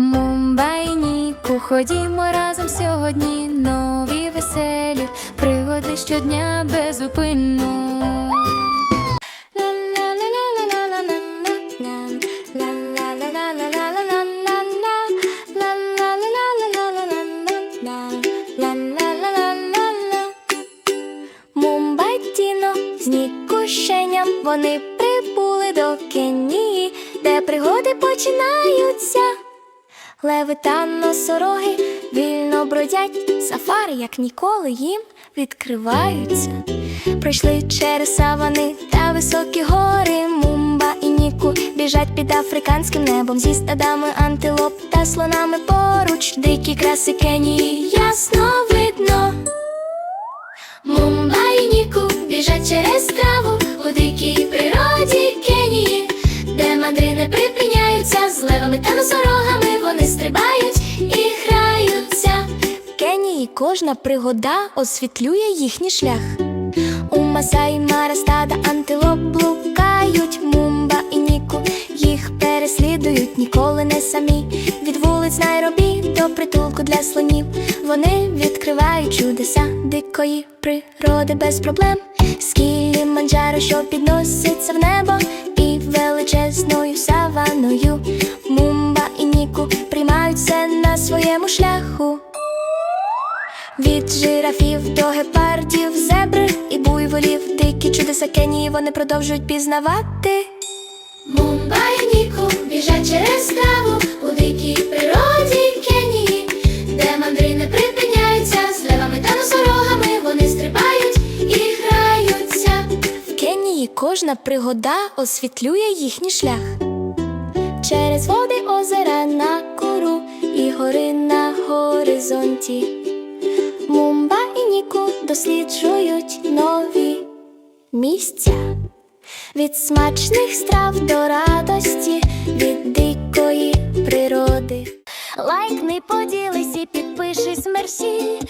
Мумбайніку, ходімо разом сьогодні. Нові веселі пригоди щодня безупинно. Мумбайтіно з Нікушенням вони прибули до Кенії, де пригоди починаються. Леви та носороги вільно бродять, сафари, як ніколи, їм відкриваються. Пройшли через савани та високі гори. Мумба і Ніку біжать під африканським небом зі стадами антилоп та слонами поруч. Дикі краси Кенії ясно видно. Мумба і Ніку біжать через траву у дикій природі Кенії, де мандри припиняються з левами та носорогами. Кожна пригода освітлює їхній шлях. У Масаї Мара стада антилоп блукають Мумба і Ніку їх переслідують ніколи не самі. Від вулиць Найробі до притулку для слонів. Вони відкривають чудеса дикої природи без проблем. Скілі манджаро, що підноситься в небо, і величезною саваною. Мумба і Ніку приймають все на своєму шляху. Від жирафів до гепардів, зебр і буйволів, дикі чудеса Кенії вони продовжують пізнавати. Мумба і Ніку біжать через траву у дикій природі Кенії, де мандри не припиняються з левами та носорогами. Вони стрибають і граються. В Кенії кожна пригода освітлює їхній шлях. Через води озера на куру і гори на горизонті. Досліджують нові місця. Від смачних страв до радості, від дикої природи. Лайкни, поділись і підпишись мерсі.